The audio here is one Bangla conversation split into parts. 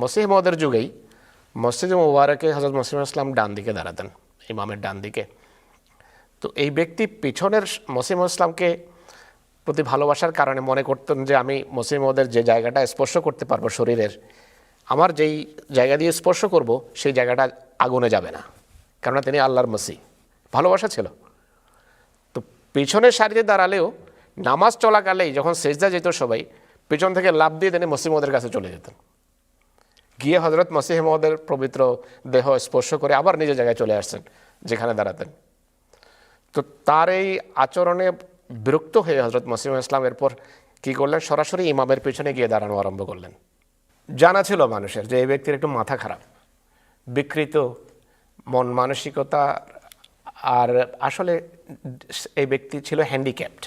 মসিহ মদের যুগেই মসজিদ মুবারকে হজরত মসিম ইসলাম ডান দিকে দাঁড়াতেন, ইমামের ডান দিকে তো এই ব্যক্তি পিছনের মসিম ইসলামকে প্রতি ভালোবাসার কারণে মনে করতেন যে আমি মসিম মদের যে জায়গাটা স্পর্শ করতে পারব শরীরের, আমার যেই জায়গা দিয়ে স্পর্শ করব সেই জায়গাটা আগুনে যাবে না, কেননা তিনি আল্লাহর মসি ভালোবাসা ছিল। তো পিছনের সারিতে দাঁড়ালেও নামাজ চলাকালেই যখন সেজদা যেত সবাই, পিছন থেকে লাভ দিয়ে তিনি মসিমদের কাছে চলে যেতেন। গিয়ে হজরত মসিহ মহদের পবিত্র দেহ স্পর্শ করে আবার নিজের জায়গায় চলে আসছেন, যেখানে দাঁড়াতেন। তো তার এই আচরণে বিরক্ত হয়ে হজরত মসিম ইসলাম এরপর কী করলেন? সরাসরি ইমামের পেছনে গিয়ে দাঁড়ানো আরম্ভ করলেন। জানা ছিল মানুষের যে এই ব্যক্তির একটু মাথা খারাপ, বিকৃত, মন মানসিকতা, আর আসলে এই ব্যক্তি ছিল হ্যান্ডিক্যাপড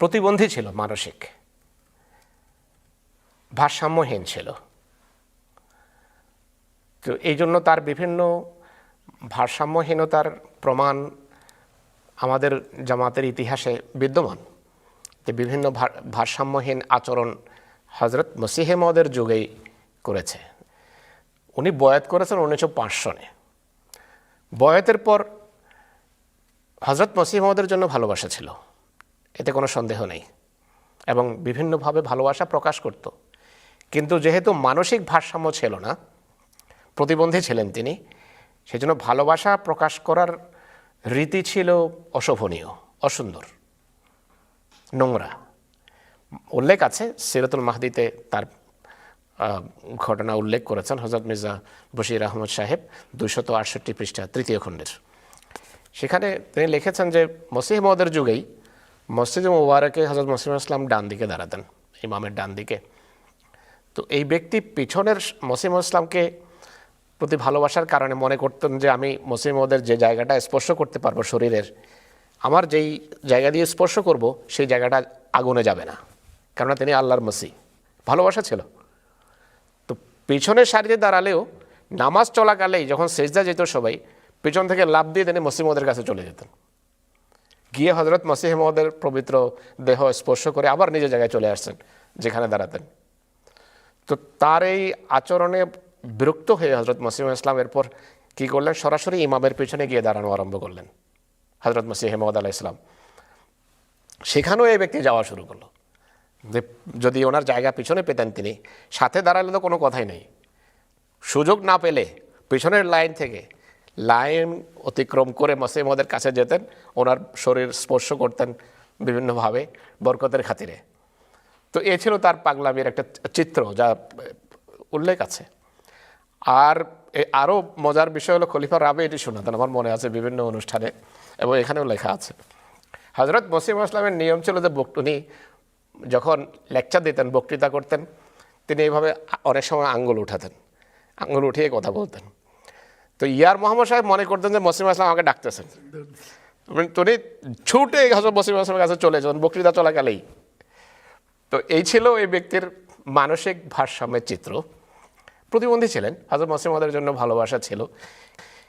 প্রতিবন্ধী ছিল, মানসিক, ভারসাম্যহীন ছিল। তো এই জন্য তার বিভিন্ন ভারসাম্যহীনতার প্রমাণ আমাদের জামাতের ইতিহাসে বিদ্যমান। যে বিভিন্ন ভার- ভারসাম্যহীন আচরণ হজরত মসিহে মদের যুগেই করেছে। উনি বয়াত করেছেন উনিশশো পাঁচ সনে। বয়াতের পর হজরত মসিহ মহদের জন্য ভালোবাসা ছিল। এতে কোনো সন্দেহ নেই। এবং বিভিন্নভাবে ভালোবাসা প্রকাশ করত। কিন্তু যেহেতু মানসিক ভারসাম্য ছিল না প্রতিবন্ধী ছিলেন তিনি। সেজন্য ভালোবাসা প্রকাশ করার রীতি ছিল অশোভনীয়, অসুন্দর। নোংরা। উল্লেখ আছে, সিরাতুল মাহদিতে তার ঘটনা উল্লেখ করেছেন হজরত মির্জা বশির আহমদ সাহেব দুইশত আটষট্টি পৃষ্ঠা তৃতীয় খণ্ডের। সেখানে তিনি লিখেছেন যে, মসিহ মদের যুগেই মসজিদ মুবারকে হজরত মসিম ইসলাম ডান দিকে দাঁড়াতেন, ইমামের ডান দিকে। তো এই ব্যক্তি পিছনের মসিম ইসলামকে প্রতি ভালোবাসার কারণে মনে করতেন যে আমি মসিম ওদের যে জায়গাটা স্পর্শ করতে পারব শরীরের, আমার যেই জায়গা দিয়ে স্পর্শ করব, সেই জায়গাটা আগুনে যাবে না। কেননা তিনি আল্লাহর মসি ভালোবাসা ছিল। তো পিছনের সারিতে দাঁড়ালেও নামাজ চলাকালেই যখন সেজদা যেত সবাই, পিছন থেকে লাভ দিয়ে তিনি মসিমদের কাছে চলে যেতেন। গিয়ে হজরত মসিহ মহদের পবিত্র দেহ স্পর্শ করে আবার নিজের জায়গায় চলে আসছেন যেখানে দাঁড়াতেন। তো তার এই আচরণে বিরক্ত হয়ে হজরত মসিম ইসলাম এরপর কী করলেন? সরাসরি ইমামের পেছনে গিয়ে দাঁড়ানো আরম্ভ করলেন হজরত মসিহ মহদ আলাহ ইসলাম সেখানেও এই ব্যক্তি যাওয়া শুরু করল। যে যদি ওনার জায়গা পিছনে পেতেন তিনি, সাথে দাঁড়ালে তো কোনো কথাই নেই। সুযোগ না পেলে পিছনের লাইন থেকে লাইন অতিক্রম করে মসিমদের কাছে যেতেন, ওনার শরীর স্পর্শ করতেন বিভিন্নভাবে বরকতের খাতিরে। তো এ ছিল তার পাগলামির একটা চিত্র যা উল্লেখ আছে। আর আরও মজার বিষয় হলো খলিফা রাবে এটি শোনাতেন আমার মনে আছে বিভিন্ন অনুষ্ঠানে এবং এখানেও লেখা আছে। হজরত মসিম আসলামের নিয়ম ছিল যে উনি যখন লেকচার দিতেন, বক্তৃতা করতেন, তিনি এইভাবে অনেক সময় আঙ্গুল উঠাতেন, আঙ্গুল উঠিয়ে কথা বলতেন। তো ইয়ার মোহাম্মদ সাহেব মনে করতেন যে মসিম আসলাম আমাকে ডাকতেছেন। মানে তিনি ছুটে হজরত মসিম আসলামের কাছে চলে যেতেন বক্তৃতা চলাকালেই। তো এই ছিল এই ব্যক্তির মানসিক ভারসাম্যের চিত্র। প্রতিবন্ধী ছিলেন। হাজর আমাদের জন্য ভালোবাসা ছিল।